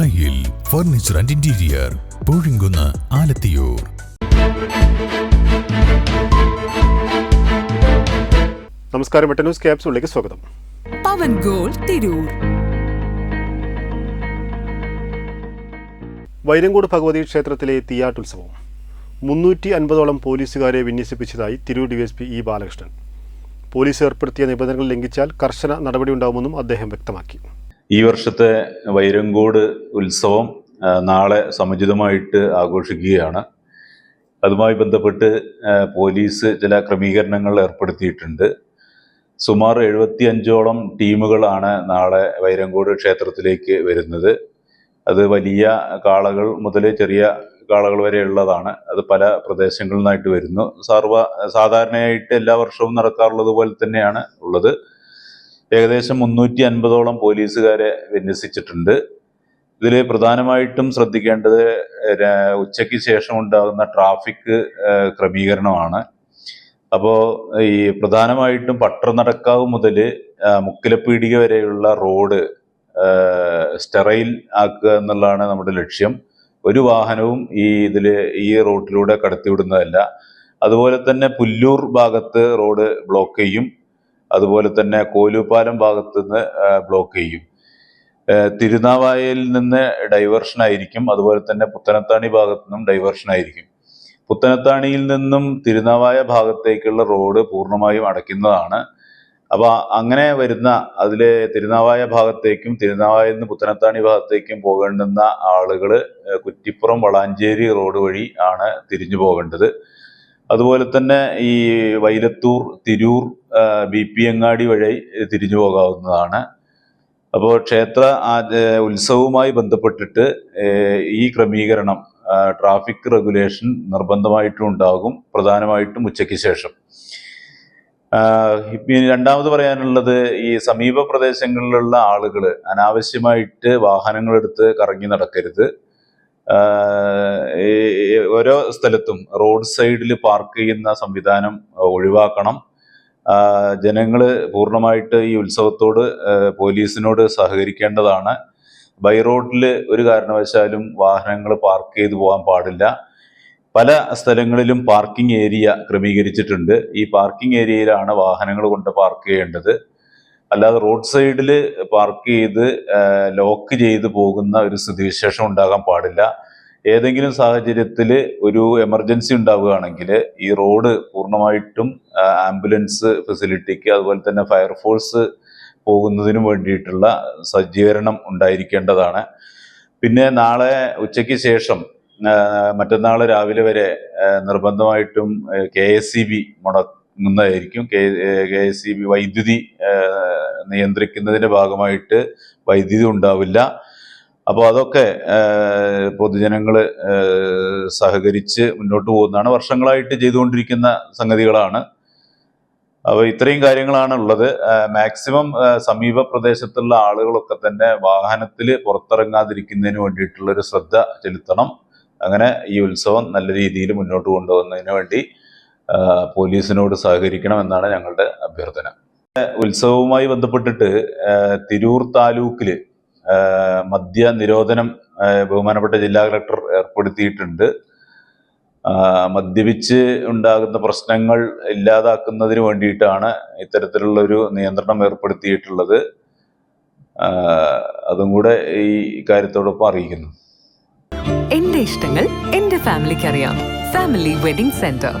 Thayyil furniture and interior Poozhinkunnu Alathiyur. നമസ്കാരം news ക്യാപ്സിലേക്ക് സ്വാഗതം. പവൻ ഗോൾ തിരൂർ. വൈരങ്കോട് ഭഗവതി ക്ഷേത്രത്തിലെ തീയാട്ടുത്സവം. മുന്നൂറ്റി അൻപതോളം പോലീസുകാരെ വിന്യസിപ്പിച്ചതായി Tirur DYSP E Balakrishnan. Police ഏർപ്പെടുത്തിയ നിബന്ധനകൾ ലംഘിച്ചാൽ കർശന നടപടിയുണ്ടാവുമെന്നും അദ്ദേഹം വ്യക്തമാക്കി. ഈ വർഷത്തെ വൈരങ്കോട് ഉത്സവം നാളെ സമുചിതമായിട്ട് ആഘോഷിക്കുകയാണ്. അതുമായി ബന്ധപ്പെട്ട് പോലീസ് ചില ക്രമീകരണങ്ങൾ ഏർപ്പെടുത്തിയിട്ടുണ്ട്. സുമാർ എഴുപത്തി അഞ്ചോളം ടീമുകളാണ് നാളെ വൈരങ്കോട് ക്ഷേത്രത്തിലേക്ക് വരുന്നത്. അത് വലിയ കാളകൾ മുതൽ ചെറിയ കാളകൾ വരെ ഉള്ളതാണ്. അത് പല പ്രദേശങ്ങളിൽ നിന്നായിട്ട് വരുന്നു. സർവ സാധാരണയായിട്ട് എല്ലാ വർഷവും നടക്കാറുള്ളത് പോലെ തന്നെയാണ് ഉള്ളത്. ഏകദേശം മുന്നൂറ്റി അൻപതോളം പോലീസുകാരെ വിന്യസിച്ചിട്ടുണ്ട്. ഇതിൽ പ്രധാനമായിട്ടും ശ്രദ്ധിക്കേണ്ടത് ഉച്ചയ്ക്ക് ശേഷം ഉണ്ടാകുന്ന ട്രാഫിക് ക്രമീകരണമാണ്. അപ്പോൾ ഈ പ്രധാനമായിട്ടും പട്ടർനടക്കാവ് മുതൽ മുക്കിലപ്പീടിക വരെയുള്ള റോഡ് സ്റ്റെറൈൽ ആക്കുക എന്നുള്ളതാണ് നമ്മുടെ ലക്ഷ്യം. ഒരു വാഹനവും ഈ ഇതിൽ ഈ റോട്ടിലൂടെ കടത്തിവിടുന്നതല്ല. അതുപോലെ തന്നെ പുല്ലൂർ ഭാഗത്ത് റോഡ് ബ്ലോക്ക് ചെയ്യും. അതുപോലെ തന്നെ കോലുപാലം ഭാഗത്ത് നിന്ന് ബ്ലോക്ക് ചെയ്യും തിരുനാവായയിൽ നിന്ന് ഡൈവേർഷൻ ആയിരിക്കും. അതുപോലെ തന്നെ പുത്തനത്താണി ഭാഗത്തു നിന്നും ഡൈവേർഷൻ ആയിരിക്കും. പുത്തനത്താണിയിൽ നിന്നും തിരുനാവായ ഭാഗത്തേക്കുള്ള റോഡ് പൂർണമായും അടയ്ക്കുന്നതാണ്. അപ്പോൾ അങ്ങനെ വരുന്ന അതിലെ തിരുനാവായ ഭാഗത്തേക്കും തിരുനാവായിൽ നിന്ന് പുത്തനത്താണി ഭാഗത്തേക്കും പോകേണ്ടുന്ന ആളുകൾ കുറ്റിപ്പുറം വളാഞ്ചേരി റോഡ് വഴി ആണ് തിരിഞ്ഞു പോകേണ്ടത്. അതുപോലെ തന്നെ ഈ വൈലത്തൂർ തിരൂർ ബി പി അങ്ങാടി വഴി തിരിഞ്ഞു പോകാവുന്നതാണ്. അപ്പോൾ ക്ഷേത്ര ഉത്സവവുമായി ബന്ധപ്പെട്ടിട്ട് ഈ ക്രമീകരണം ട്രാഫിക് റെഗുലേഷൻ നിർബന്ധമായിട്ടും ഉണ്ടാകും പ്രധാനമായിട്ടും ഉച്ചയ്ക്ക് ശേഷം. രണ്ടാമത് പറയാനുള്ളത് ഈ സമീപ പ്രദേശങ്ങളിലുള്ള ആളുകൾ അനാവശ്യമായിട്ട് വാഹനങ്ങളെടുത്ത് കറങ്ങി നടക്കരുത്. ഓരോ സ്ഥലത്തും റോഡ് സൈഡിൽ പാർക്ക് ചെയ്യുന്ന സംവിധാനം ഒഴിവാക്കണം. ജനങ്ങൾ പൂർണമായിട്ട് ഈ ഉത്സവത്തോട് പോലീസിനോട് സഹകരിക്കേണ്ടതാണ്. ബൈ റോഡിൽ ഒരു കാരണവശാലും വാഹനങ്ങൾ പാർക്ക് ചെയ്തു പോകാൻ പാടില്ല. പല സ്ഥലങ്ങളിലും പാർക്കിംഗ് ഏരിയ ക്രമീകരിച്ചിട്ടുണ്ട്. ഈ പാർക്കിംഗ് ഏരിയയിലാണ് വാഹനങ്ങൾ കൊണ്ട് പാർക്ക് ചെയ്യേണ്ടത്. അല്ലാതെ റോഡ് സൈഡിൽ പാർക്ക് ചെയ്ത് ലോക്ക് ചെയ്ത് പോകുന്ന ഒരു സ്ഥിതിവിശേഷം ഉണ്ടാകാൻ പാടില്ല. ഏതെങ്കിലും സാഹചര്യത്തിൽ ഒരു എമർജൻസി ഉണ്ടാവുകയാണെങ്കിൽ ഈ റോഡ് പൂർണമായിട്ടും ആംബുലൻസ് ഫെസിലിറ്റിക്ക് അതുപോലെ തന്നെ ഫയർഫോഴ്സ് പോകുന്നതിനും വേണ്ടിയിട്ടുള്ള സജ്ജീകരണം ഉണ്ടായിരിക്കേണ്ടതാണ്. പിന്നെ നാളെ ഉച്ചയ്ക്ക് ശേഷം മറ്റന്നാൾ രാവിലെ വരെ നിർബന്ധമായിട്ടും K S C B മുടങ്ങുന്നതായിരിക്കും. K K S C B വൈദ്യുതി ആ, നിയന്ത്രിക്കുന്നതിന്റെ ഭാഗമായിട്ട് വൈദ്യുതി ഉണ്ടാവില്ല. അപ്പോൾ അതൊക്കെ പൊതുജനങ്ങൾ സഹകരിച്ച് മുന്നോട്ട് പോകുന്നതാണ്. വർഷങ്ങളായിട്ട് ചെയ്തുകൊണ്ടിരിക്കുന്ന സംഗതികളാണ്. അപ്പോൾ ഇത്രയും കാര്യങ്ങളാണ് ഉള്ളത് മാക്സിമം സമീപ പ്രദേശത്തുള്ള ആളുകളൊക്കെ തന്നെ വാഹനത്തിൽ പുറത്തിറങ്ങാതിരിക്കുന്നതിന് വേണ്ടിയിട്ടുള്ളൊരു ശ്രദ്ധ ചെലുത്തണം. അങ്ങനെ ഈ ഉത്സവം നല്ല രീതിയിൽ മുന്നോട്ട് കൊണ്ടുപോകുന്നതിന് വേണ്ടി പോലീസിനോട് സഹകരിക്കണം എന്നാണ് ഞങ്ങളുടെ അഭ്യർത്ഥന. ഉത്സവവുമായി ബന്ധപ്പെട്ടിട്ട് തിരൂർ താലൂക്കിൽ മദ്യ നിരോധനം ബഹുമാനപ്പെട്ട ജില്ലാ കളക്ടർ ഏർപ്പെടുത്തിയിട്ടുണ്ട്. മദ്യപിച്ച് ഉണ്ടാകുന്ന പ്രശ്നങ്ങൾ ഇല്ലാതാക്കുന്നതിന് വേണ്ടിയിട്ടാണ് ഇത്തരത്തിലുള്ള ഒരു നിയന്ത്രണം ഏർപ്പെടുത്തിയിട്ടുള്ളത്. അതും കൂടെ ഈ കാര്യത്തോടൊപ്പം അറിയിക്കുന്നു. എന്റെ ഇഷ്ടങ്ങൾ എന്റെ ഫാമിലിക്ക് അറിയാം ഫാമിലി വെഡിങ് സെന്റർ.